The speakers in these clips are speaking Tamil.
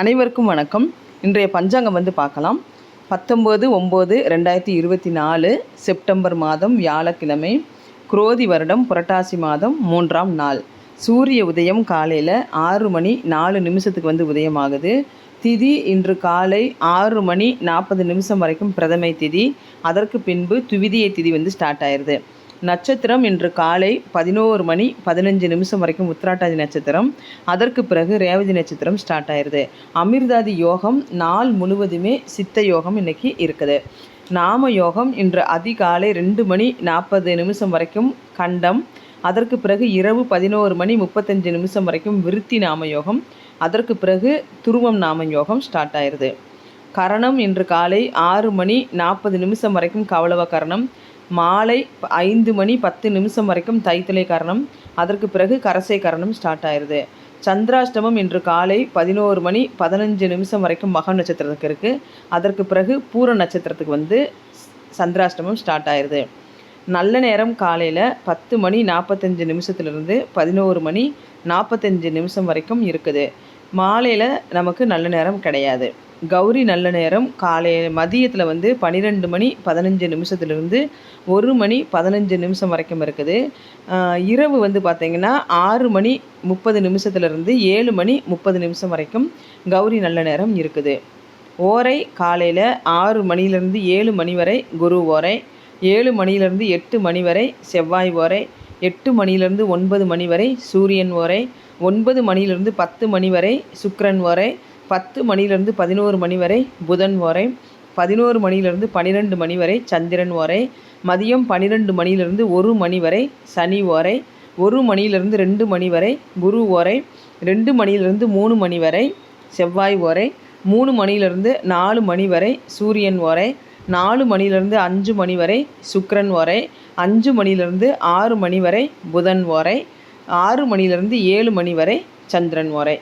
அனைவருக்கும் வணக்கம். இன்றைய பஞ்சாங்கம் வந்து பார்க்கலாம். பத்தொம்போது ஒம்பது ரெண்டாயிரத்தி இருபத்தி நாலு செப்டம்பர் மாதம் வியாழக்கிழமை குரோதி வருடம் புரட்டாசி மாதம் மூன்றாம் நாள். சூரிய உதயம் காலையில் ஆறு மணி நாலு நிமிஷத்துக்கு வந்து உதயமாகுது. திதி இன்று காலை ஆறு மணி நாற்பது நிமிஷம் வரைக்கும் பிரதமை திதி. அதற்கு பின்பு துவிதிய திதி வந்து ஸ்டார்ட் ஆயிடுது நட்சத்திரம் இன்று காலை பதினோரு மணி பதினஞ்சு நிமிஷம் வரைக்கும் உத்திராட்டாதி நட்சத்திரம். அதற்கு பிறகு ரேவதி நட்சத்திரம் ஸ்டார்ட் ஆயிடுது அமிர்தாதி யோகம் நாள் முழுவதுமே சித்த யோகம் இன்னைக்கு இருக்குது. நாம யோகம் இன்று அதிகாலை ரெண்டு மணி நாற்பது நிமிஷம் வரைக்கும் கண்டம். அதற்கு பிறகு இரவு பதினோரு மணி முப்பத்தஞ்சு நிமிஷம் வரைக்கும் விருத்தி நாம யோகம். அதற்கு பிறகு துருவம் நாம யோகம் ஸ்டார்ட் ஆயிடுது கரணம் இன்று காலை ஆறு மணி நாற்பது நிமிஷம் வரைக்கும் கவளவ கரணம். மாலை ஐந்து மணி பத்து நிமிஷம் வரைக்கும் தைத்தலை கரணம். அதற்கு பிறகு கரசை கரணம் ஸ்டார்ட் ஆயிடுது சந்திராஷ்டமம் இன்று காலை பதினோரு மணி பதினஞ்சு நிமிஷம் வரைக்கும் மக நட்சத்திரத்துக்கு இருக்குது அதற்கு பிறகு பூர நட்சத்திரத்துக்கு வந்து சந்திராஷ்டமம் ஸ்டார்ட் ஆயிடுது நல்ல நேரம் காலையில் பத்து மணி நாற்பத்தஞ்சு நிமிஷத்துலேருந்து பதினோரு மணி நாற்பத்தஞ்சு நிமிஷம் வரைக்கும் இருக்குது. மாலையில் நமக்கு நல்ல நேரம் கிடையாது. கௌரி நல்ல நேரம். காலை மதியத்தில் வந்து பன்னிரெண்டு மணி பதினஞ்சு நிமிஷத்துலேருந்து ஒரு மணி பதினஞ்சு நிமிஷம் வரைக்கும் இருக்குது. இரவு வந்து பார்த்திங்கன்னா ஆறு மணி முப்பது நிமிஷத்துலேருந்து ஏழு மணி முப்பது நிமிஷம் வரைக்கும் கௌரி நல்ல நேரம் இருக்குது. ஓரை காலையில் ஆறு மணிலேருந்து ஏழு மணி வரை குரு ஓரை ஏழு மணிலேருந்து எட்டு மணி வரை செவ்வாய் ஓரை எட்டு மணிலேருந்து ஒன்பது மணி வரை சூரியன் ஓரை ஒன்பது மணிலேருந்து பத்து மணி வரை சுக்கரன் ஓரை பத்து மணிலேருந்து பதினோரு மணி வரை புதன் வரை பதினோரு மணிலேருந்து பன்னிரெண்டு மணி வரை சந்திரன் வரை மதியம் பன்னிரெண்டு மணிலேருந்து ஒரு மணி வரை சனி ஓரை ஒரு மணிலேருந்து ரெண்டு மணி வரை குரு ஓரை ரெண்டு மணிலேருந்து மூணு மணி வரை செவ்வாய் ஓரை மூணு மணிலேருந்து நாலு மணி வரை சூரியன் ஓரை நாலு மணிலேருந்து அஞ்சு மணி வரை சுக்கரன் ஓரை அஞ்சு மணிலேருந்து ஆறு மணி வரை புதன் ஓரை ஆறு மணிலேருந்து ஏழு மணி வரை சந்திரன் ஓரை.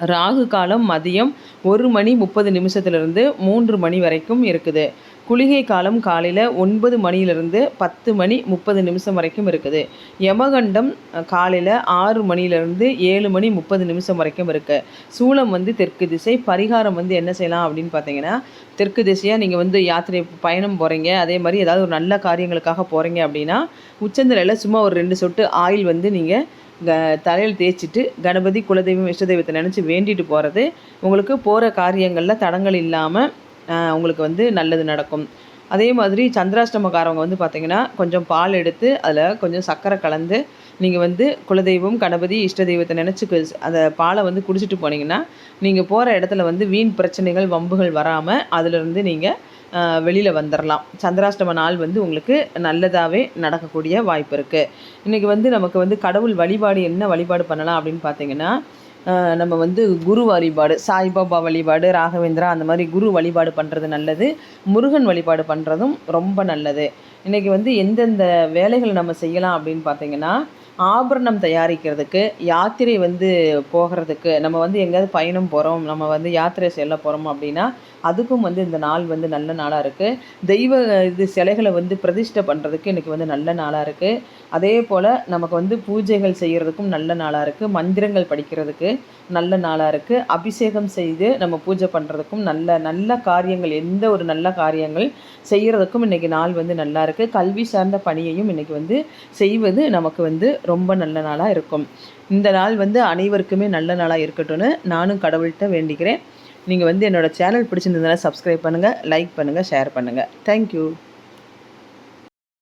ராகு காலம் மதியம் ஒரு மணி முப்பது நிமிஷத்துலேருந்து மூன்று மணி வரைக்கும் இருக்குது. குளிகை காலம் காலையில் ஒன்பது மணியிலிருந்து பத்து மணி முப்பது நிமிஷம் வரைக்கும் இருக்குது. யமகண்டம் காலையில் ஆறு மணியிலிருந்து ஏழு மணி முப்பது நிமிஷம் வரைக்கும் இருக்குது சூளம் வந்து தெற்கு திசை பரிகாரம் வந்து என்ன செய்யலாம் அப்படின்னு பார்த்தீங்கன்னா தெற்கு திசையாக நீங்கள் வந்து யாத்திரை பயணம் போகிறீங்க அதே மாதிரி ஏதாவது ஒரு நல்ல காரியங்களுக்காக போகிறீங்க அப்படின்னா உச்சந்தலையில் சும்மா ஒரு ரெண்டு சொட்டு ஆயில் வந்து நீங்கள் க தலையில் தேய்ச்சிட்டு கணபதி குலதெய்வம் இஷ்ட தெய்வத்தை நினச்சி வேண்டிட்டு போகிறது உங்களுக்கு போகிற காரியங்களில் தடங்கள் இல்லாமல் உங்களுக்கு வந்து நல்லது நடக்கும். அதே மாதிரி சந்திராஷ்டமக்காரவங்க வந்து பார்த்திங்கன்னா கொஞ்சம் பால் எடுத்து அதில் கொஞ்சம் சர்க்கரை கலந்து நீங்கள் வந்து குலதெய்வம் கணபதி இஷ்ட தெய்வத்தை நினச்சி அந்த பாலை வந்து குடிச்சிட்டு போனீங்கன்னா நீங்கள் போகிற இடத்துல வந்து வீண் பிரச்சனைகள் வம்புகள் வராமல் அதிலிருந்து நீங்கள் வெளியில் வந்துடலாம் சந்திராஷ்டம நாள் வந்து உங்களுக்கு நல்லதாகவே நடக்கக்கூடிய வாய்ப்பு இருக்குது இன்றைக்கி வந்து நமக்கு வந்து கடவுள் வழிபாடு என்ன வழிபாடு பண்ணலாம் அப்படின்னு பார்த்தீங்கன்னா நம்ம வந்து குரு வழிபாடு சாய்பாபா வழிபாடு ராகவேந்திரா அந்த மாதிரி குரு வழிபாடு பண்ணுறது நல்லது. முருகன் வழிபாடு பண்ணுறதும் ரொம்ப நல்லது. இன்றைக்கி வந்து எந்தெந்த வேலைகள் நம்ம செய்யலாம் அப்படின்னு பார்த்திங்கன்னா ஆபரணம் தயாரிக்கிறதுக்கு யாத்திரை வந்து போகிறதுக்கு நம்ம வந்து எங்கேயாவது பயணம் போகிறோம் நம்ம வந்து யாத்திரை செல்ல போகிறோம் அப்படின்னா அதுக்கும் வந்து இந்த நாள் வந்து நல்ல நாளாக இருக்குது தெய்வ இது சிலைகளை வந்து பிரதிஷ்டை பண்ணுறதுக்கு இன்றைக்கி வந்து நல்ல நாளாக இருக்குது அதே போல் நமக்கு வந்து பூஜைகள் செய்கிறதுக்கும் நல்ல நாளாக இருக்குது மந்திரங்கள் படிக்கிறதுக்கு நல்ல நாளாக இருக்குது அபிஷேகம் செய்து நம்ம பூஜை பண்ணுறதுக்கும் நல்ல நல்ல காரியங்கள் எந்த ஒரு நல்ல காரியங்கள் செய்கிறதுக்கும் இன்றைக்கி நாள் வந்து நல்லா இருக்குது கல்வி சார்ந்த பணியையும் இன்றைக்கி வந்து செய்வது நமக்கு வந்து ரொம்ப நல்ல நாளாக இருக்கும். இந்த நாள் வந்து அனைவருக்குமே நல்ல நாளாக இருக்கட்டும்னு நானும் கடவுள்கிட்ட வேண்டிக்கிறேன். நீங்கள் வந்து என்னோடய சேனல் பிடிச்சிருந்ததுனால சப்ஸ்கிரைப் பண்ணுங்கள் லைக் பண்ணுங்கள் ஷேர் பண்ணுங்கள் தேங்க்யூ